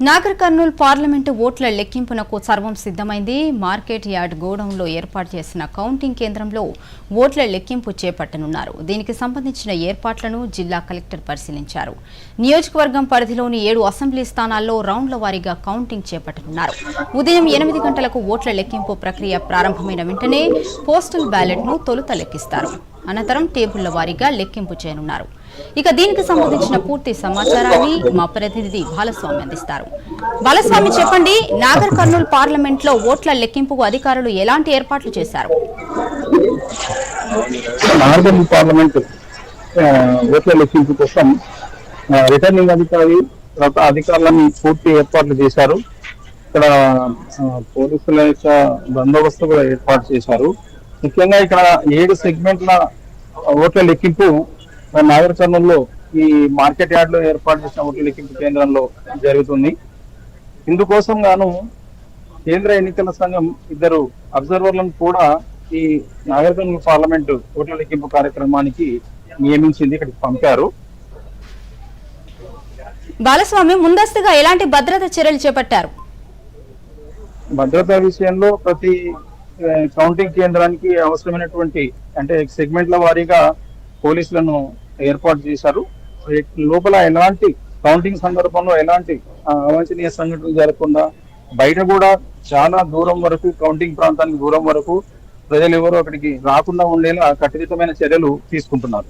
Nagar Kurnool parliament ఓట్ల లెక్కింపునకు సర్వం సిద్ధమైంది. మార్కెట్ యార్డ్ గోడౌన్లో ఏర్పాటు చేసిన కౌంటింగ్ కేంద్రంలో ఓట్ల లెక్కింపు చేపట్టనున్నారు. దీనికి సంబంధించిన ఏర్పాట్లను జిల్లా కలెక్టర్ పరిశీలించారు. నియోజకవర్గం పరిధిలోని ఏడు అసెంబ్లీ స్థానాల్లో రౌండ్ల వారీగా కౌంటింగ్ చేపట్టనున్నారు. ఉదయం ఎనిమిది గంటలకు ఓట్ల లెక్కింపు ప్రక్రియ ప్రారంభమైన వెంటనే పోస్టల్ బ్యాలెట్ను తొలుత లెక్కిస్తారు. అనంతరం టేబుళ్ళ వారీగా లెక్కింపు చేయనున్నారు. ఇక దీనికి సంబంధించిన పూర్తి సమాచారాన్ని మా ప్రతినిధి బాలస్వామి అందిస్తారు. బాలస్వామి చెప్పండి నాగర్ కర్నూల్ పార్లమెంట్లో ఓట్ల లెక్కింపుకు అధికారులు ఎలాంటి ఏర్పాట్లు చేశారు? పార్లమెంట్ ఓట్ల లెక్కింపు కోసం రిటర్నింగ్ అధికారి తర్వాత అధికారులని పూర్తి ఏర్పాట్లు చేశారు. ఇక్కడ పోలీసుల యొక్క బందోబస్తు కూడా ఏర్పాటు చేశారు. ముఖ్యంగా ఇక్కడ ఏడు సెగ్మెంట్ల ఓట్ల లెక్కింపు నాగర్ కర్నూలులో ఈ మార్కెట్ యార్డ్లో ఏర్పాటు చేసిన ఓట్ల లెక్కింపు కేంద్రంలో జరుగుతుంది. ఇందుకోసం గాను కేంద్ర ఎన్నికల సంఘం ఇద్దరు అబ్జర్వర్లను కూడా ఈ నాగర్ కర్నూలు పార్లమెంట్ ఓట్ల లెక్కింపు కార్యక్రమానికి నియమించింది ఇక్కడికి పంపారు. బాలస్వామి ముందస్తుగా ఎలాంటి భద్రత చర్యలు చేపట్టారు? భద్రతా విషయంలో ప్రతి కౌంటింగ్ కేంద్రానికి అవసరమైనటువంటి అంటే సెగ్మెంట్ల వారీగా పోలీసులను ఏర్పాటు చేశారు. లోపల ఎలాంటి కౌంటింగ్ సందర్భంలో ఎలాంటి అవాంఛనీయ సంఘటనలు జరగకుండా బయట కూడా చాలా దూరం వరకు కౌంటింగ్ ప్రాంతానికి దూరం వరకు ప్రజలు ఎవరు అక్కడికి రాకుండా ఉండేలా కఠినమైన చర్యలు తీసుకుంటున్నారు.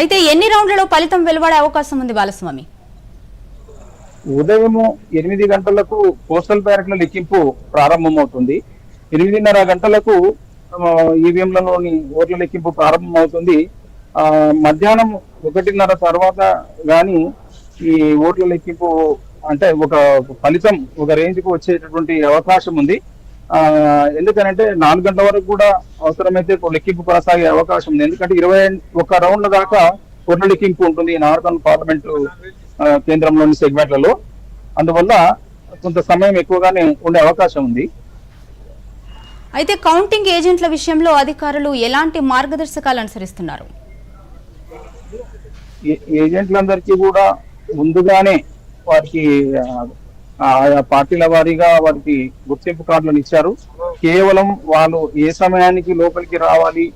అయితే ఎన్ని రౌండ్లలో ఫలితం వెలువడే అవకాశం ఉంది బాలస్వామి? ఉదయం ఎనిమిది గంటలకు పోస్టల్ బ్యాలెట్ల లెక్కింపు ప్రారంభమవుతుంది. ఎనిమిదిన్నర గంటలకు ఈవీఎంలలోని ఓట్ల లెక్కింపు ప్రారంభమవుతుంది. ఆ, మధ్యాహ్నం ఒకటిన్నర తర్వాత గాని ఈ ఓట్ల లెక్కింపు అంటే ఒక ఫలితం ఒక రేంజ్కు వచ్చేటటువంటి అవకాశం ఉంది. ఆ ఎందుకనంటే నాలుగు గంటల వరకు కూడా అవసరమైతే లెక్కింపు కొనసాగే అవకాశం ఉంది. ఎందుకంటే ఇరవై ఒక రౌండ్ల దాకా ఓట్ల లెక్కింపు ఉంటుంది నార్థన్ పార్లమెంటు కేంద్రంలోని సెగ్మెంట్లలో. అందువల్ల కొంత సమయం ఎక్కువగానే ఉండే అవకాశం ఉంది. అయితే కౌంటింగ్ ఏజెంట్ల విషయంలో అధికారులు ఎలాంటి మార్గదర్శకాలు అనుసరిస్తున్నారు? ఏ- ఏజెంట్లందరికీ కూడా ముందుగానే వారికి ఆయా పార్టీల వారీగా వారికి గుర్తింపు కార్డులను ఇచ్చారు. కేవలం వాళ్ళు ఏ సమయానికి లోపలికి రావాలి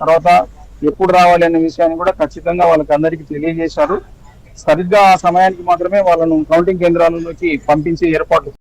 తర్వాత ఎప్పుడు రావాలి అనే విషయాన్ని కూడా ఖచ్చితంగా వాళ్ళకి అందరికీ తెలియజేశారు. సరిగ్గా ఆ సమయానికి మాత్రమే వాళ్ళను కౌంటింగ్ కేంద్రాలలోకి పంపించే ఏర్పాట్లు